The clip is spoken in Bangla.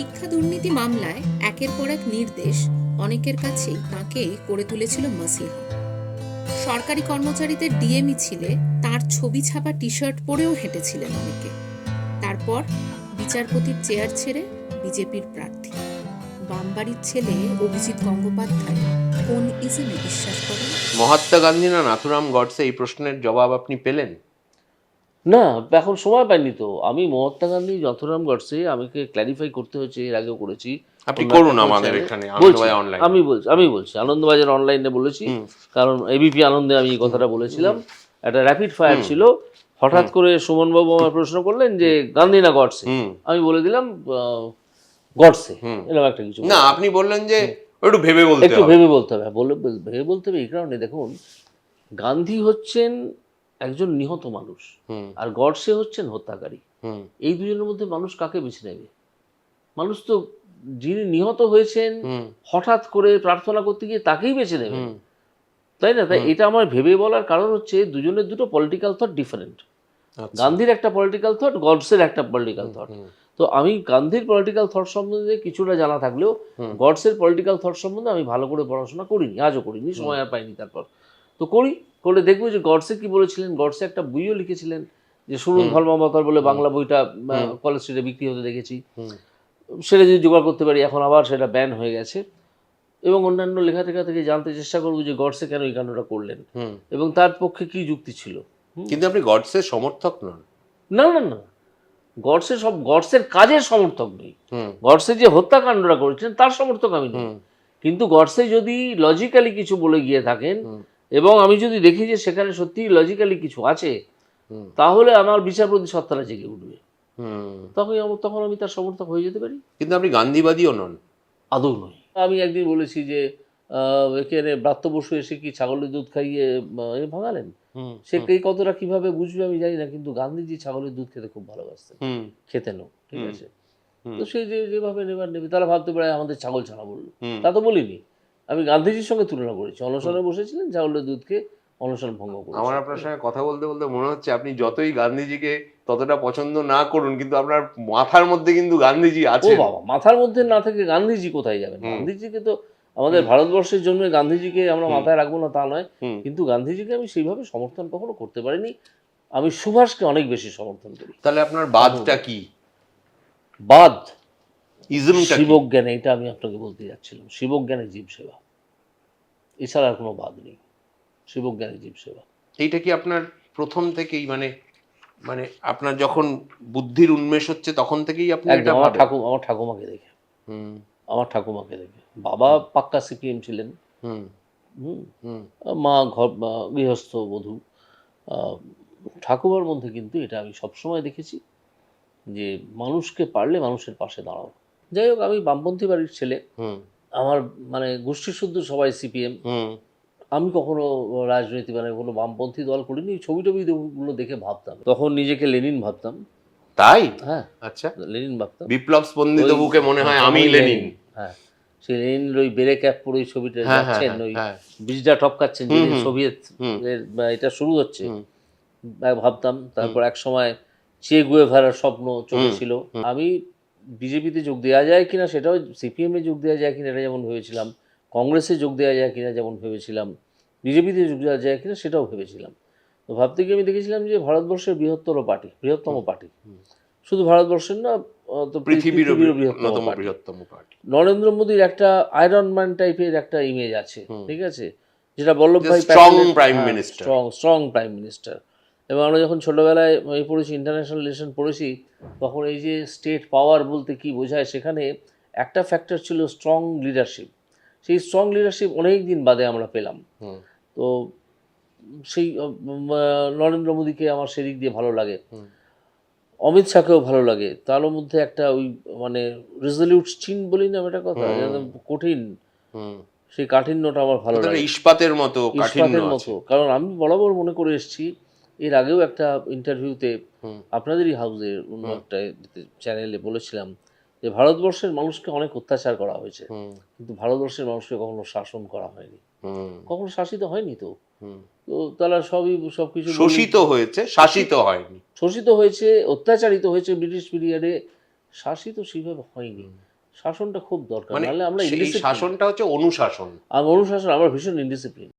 শিক্ষা দুর্নীতি মামলায় একের পর এক নির্দেশ অনেকের কাছেই তাকে করে তুলেছিল মাসিহা। সরকারি কর্মচারীদের ডিএ মিছিলে তার ছবি ছাপা টি শার্ট পরেও হেঁটেছিলেন অনেকে। তারপর বিচারপতির চেয়ার ছেড়ে বিজেপির প্রার্থী। বামবাড়ির ছেলে অভিজিৎ গঙ্গোপাধ্যায় কোন ইজমে বিশ্বাস করেন? মহাত্মা গান্ধী না নাথুরাম গডসে এই প্রশ্নের জবাব আপনি পেলেন? না এখন সময় পাইনি তো। আমি মহাত্মা গান্ধী যথরাম গডসে আমাকে ক্ল্যারিফাই করতে হয়েছে এর আগেও করেছি। আপনি করুন আমাদের। এখানে অনলাইন আমি বলছি আমি বলছি আনন্দবাজার অনলাইনে বলেছি কারণ এবিপি আনন্দে আমি এই কথাটা বলেছিলাম। একটা র্যাপিড ফায়ার ছিল হঠাৎ করে সুমনবাবু আমার প্রশ্ন করলেন যে গান্ধী না গডসে? আমি বলে দিলাম গডসে। এরকম একটা কিছু না আপনি বললেন যে একটু ভেবে বলতে একটু ভেবে বলতে হবে বলে ভেবে বলতে হবে এই কারণে দেখুন গান্ধী হচ্ছেন একজন নিহত মানুষ। আর গডসে হচ্ছেন হত্যাকারী। এই দুজনের মধ্যে মানুষ কাকে বেছে নেবে? মানুষ তো যিনি নিহত হয়েছেন হঠাৎ করে প্রার্থনা করতে গিয়ে তাকেই বেছে নেবে। তাই না? তাই এটা আমার ভেবে বলার কারণ হচ্ছে দুজনের দুটো পলিটিক্যাল থট ডিফারেন্ট। গান্ধীর একটা পলিটিক্যাল থট গডসের একটা পলিটিক্যাল থট তো আমি গান্ধীর পলিটিক্যাল থট সম্বন্ধে কিছুটা জানা থাকলেও গডসের পলিটিক্যাল থট সম্বন্ধে আমি ভালো করে পড়াশোনা করিনি আজও করিনি সময় আর পাইনি তারপর। তো করি করে দেখব যে গডসে কি বলেছিলেন গডসে একটা বইও লিখেছিলেন যে শুনুন ধর্মাবতার বলে বাংলা বইটা কলেজ স্ট্রিটে বিক্রি হতে দেখেছি। সেটা যদি জোগাড় করতে পারি এখন আবার সেটা ব্যান হয়ে গেছে। এবং অন্যান্য লেখা টেখা থেকে জানতে চেষ্টা করব যে গডসে কেন এই কাণ্ডটা করলেন। এবং তার পক্ষে কি যুক্তি ছিল। কিন্তু আপনি গডসের সমর্থক নন। না না না। গডসে সব গডসের কাজের সমর্থক নেই। গডসে যে হত্যাকাণ্ডটা করেছেন তার সমর্থক আমি নই। কিন্তু গডসে যদি লজিক্যালি কিছু বলে গিয়ে থাকেন। এবং আমি যদি দেখি যে সেখানে সত্যি লজিক্যালি কিছু আছে তাহলে আমার বিচারপতি সত্তারা জেগে উঠবে। তখন তখন আমি তার সমর্থক হয়ে যেতে পারি। কিন্তু আপনি গান্ধীবাদীও নন। আদৌ নয় আমি একদিন বলেছি যে আহ, এখানে ব্রাত্য বসু এসে কি ছাগলের দুধ খাইয়ে এ ভাঙালেন? হুম সে কে কতটা কীভাবে বুঝবে আমি জানি না কিন্তু গান্ধীজি ছাগলের দুধ খেতে খুব ভালোবাসতেন। খেতেনও ঠিক আছে? তো সে যে যেভাবে নেবার নেবে তারা ভাবতে পারে আমাদের ছাগল ছাড়া বলল। তা তো বলিনি। আমি গান্ধীজির সঙ্গে তুলনা করেছি। অনশনে বসেছিলেন ছাগলের দুধকে অনশন ভঙ্গ করে আমার আপনার সঙ্গে কথা বলতে বলতে মনে হচ্ছে আপনি যতই গান্ধীজিকে ততটা পছন্দ না করুন কিন্তু আপনার মাথার মধ্যে কিন্তু গান্ধীজি আছে বাবা মাথার মধ্যে না থেকে গান্ধীজি কোথায় যাবেন? গান্ধীজিকে তো আমাদের ভারতবর্ষের জন্য গান্ধীজিকে আমরা মাথায় রাখব না তা নয়। কিন্তু গান্ধীজিকে আমি সেইভাবে সমর্থন কখনো করতে পারিনি। আমি সুভাষকে অনেক বেশি সমর্থন করি। তাহলে আপনার বাদটা কি? বাদ? ইজমটা শিবজ্ঞানে এটা আমি আপনাকে বলতে যাচ্ছিলাম। শিবজ্ঞানে জীব সেবা। এছাড়া আর কোনো বাদ নেই। শিবজ্ঞানে জীব সেবা। এইটা কি আপনার প্রথম থেকেই মানে মানে আপনার যখন বুদ্ধির উন্মেষ হচ্ছে তখন থেকেই আপনি এটা আমার? ঠাকুর আমার ঠাকুমাকে দেখে। হুম। আমার ঠাকুমাকে দেখে। বাবা পাক্কা সিপিএম ছিলেন। হুম। হুম। মা ঘর গৃহস্থ বধূ। ঠাকুমার মধ্যে কিন্তু এটা আমি সবসময় দেখেছি যে মানুষকে পারলে মানুষের পাশে দাঁড়াও। যাই হোক আমি বামপন্থী বাড়ির ছেলে। আমার মানে গোষ্ঠী শুদ্ধ সবাই সিপিএম। আমি কখনো রাজনীতি মানে কোনো বামপন্থী দল করিনি। ছবি টবি গুলো দেখে ভাবতাম। তখন নিজেকে লেনিন ভাবতাম। তাই? হ্যাঁ। আচ্ছা। লেনিন ভাবতাম। বিপ্লব স্পন্দিত বুকে মনে হয় আমি লেনিন। হ্যাঁ। সেই লেনিন ওই বেড়ে ক্যাপ পরে ওই ছবিটা হ্যাঁ হ্যাঁ যাচ্ছেন ওই হ্যাঁ। ব্রিজটা টপকাচ্ছেন হুম, যে সোভিয়েত এটা শুরু হচ্ছে। ভাবতাম। তারপর এক সময় চে গুয়েভারার স্বপ্ন চোখে ছিল আমি বিজেপিতে যোগ দেওয়া যায় কিনা সেটাও সিপিএম এ যোগ দেওয়া যায় কিনা এটা যেমন ভেবেছিলাম কংগ্রেসে যোগ দেওয়া যায় কিনা যেমন ভেবেছিলাম বিজেপিতে যোগ দেওয়া যায় কিনা সেটাও ভেবেছিলাম। তো ভাবতে গিয়ে আমি দেখেছিলাম যে ভারতবর্ষের বৃহত্তর পার্টি বৃহত্তম পার্টি। শুধু ভারতবর্ষের না তো পৃথিবীর বৃহত্তম বৃহত্তম পার্টি। নরেন্দ্র মোদীর একটা আয়রন ম্যান টাইপের একটা ইমেজ আছে ঠিক আছে? যেটা Vallabhbhai strong prime minister. Strong strong prime minister এবং আমরা যখন ছোটবেলায় এই পড়েছি ইন্টারন্যাশনাল রিলেশন পড়েছি তখন এই যে স্টেট পাওয়ার বলতে কি বোঝায় সেখানে একটা ফ্যাক্টর ছিল স্ট্রং লিডারশিপ সেই স্ট্রং লিডারশিপ অনেক দিন বাদে আমরা পেলাম। তো সেই নরেন্দ্র মোদীকে আমার সেদিক দিয়ে ভালো লাগে। অমিত শাহকেও ভালো লাগে। তার মধ্যে একটা ওই মানে রেজলিউট চিন বলি না একটা কথা কঠিন। হুম। সেই কাঠিন্যটা আমার ভালো লাগে। ইস্পাতের মতো কাঠিন্য ইস্পাতের মতো কারণ আমি বরাবর মনে করে এসেছি এর আগেও একটা ইন্টারভিউতে আপনাদেরই হাউসের অন্য একটা চ্যানেলে বলেছিলাম যে ভারতবর্ষের মানুষকে অনেক অত্যাচার করা হয়েছে। কিন্তু ভারতবর্ষের মানুষকে কখনো শাসন করা হয়নি। কখনো শাসিত হয়নি তো? তো তারা সবই সবকিছু শোষিত হয়েছে শাসিত হয়নি। শোষিত হয়েছে অত্যাচারিত হয়েছে ব্রিটিশ পিরিয়ডে। শাসিত সেইভাবে হয়নি। শাসনটা খুব দরকার। মানে নাহলে আমরা শাসনটা হচ্ছে অনুশাসন। আর অনুশাসন আমরা ভীষণ ইনডিসিপ্লিন